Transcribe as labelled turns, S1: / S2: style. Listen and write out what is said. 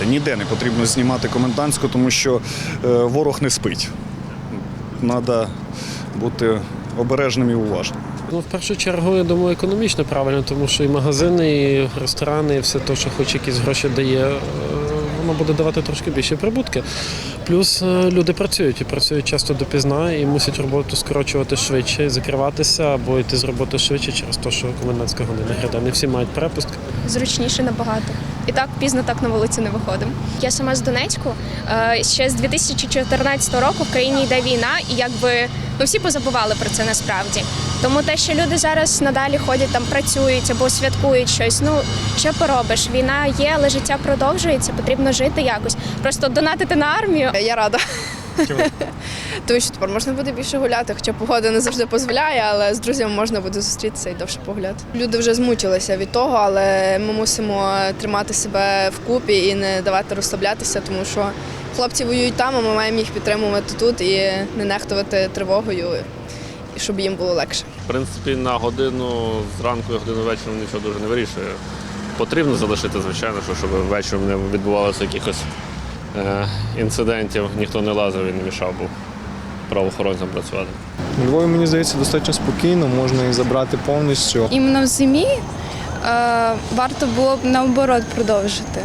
S1: знімати. Ніде не потрібно знімати комендантську, тому що е, ворог не спить. Треба бути обережним і уважним.
S2: Ну, в першу чергу, я думаю, економічно правильно, тому що і магазини, і ресторани, і все те, що хоч якісь гроші дає, е, воно буде давати трошки більше прибутки. Плюс е, люди працюють і працюють часто допізна і мусять роботу скорочувати швидше, закриватися або йти з роботи швидше через те, що комендантська година гряде. Не всі мають перепустки.
S3: зручніше набагато. І так пізно так на вулицю не виходимо. Я сама з Донецьку. Е, Ще з 2014 року в країні йде війна, і якби ну всі позабували про це насправді. Тому те, що люди зараз надалі ходять там, працюють або святкують щось. Ну що поробиш? Війна є, але життя продовжується. Потрібно жити якось. Просто донатити на армію.
S4: Я рада. Тому що тепер можна буде більше гуляти, хоча погода не завжди дозволяє, але з друзями можна буде зустрітися і довше погуляти. Люди вже змучилися від того, але ми мусимо тримати себе вкупі і не давати розслаблятися, тому що хлопці воюють там, а ми маємо їх підтримувати тут і не нехтувати тривогою, щоб їм було легше.
S5: В принципі, на годину зранку і годину вечора нічого дуже не вирішує. Потрібно залишити, звичайно, що щоб вечором не відбувалося якихось інцидентів, ніхто не лазив і не мішав був правоохоронцям працювати.
S6: У Львові, мені здається, достатньо спокійно, можна і забрати повністю.
S7: Іменно в зимі е, варто було б наоборот продовжити.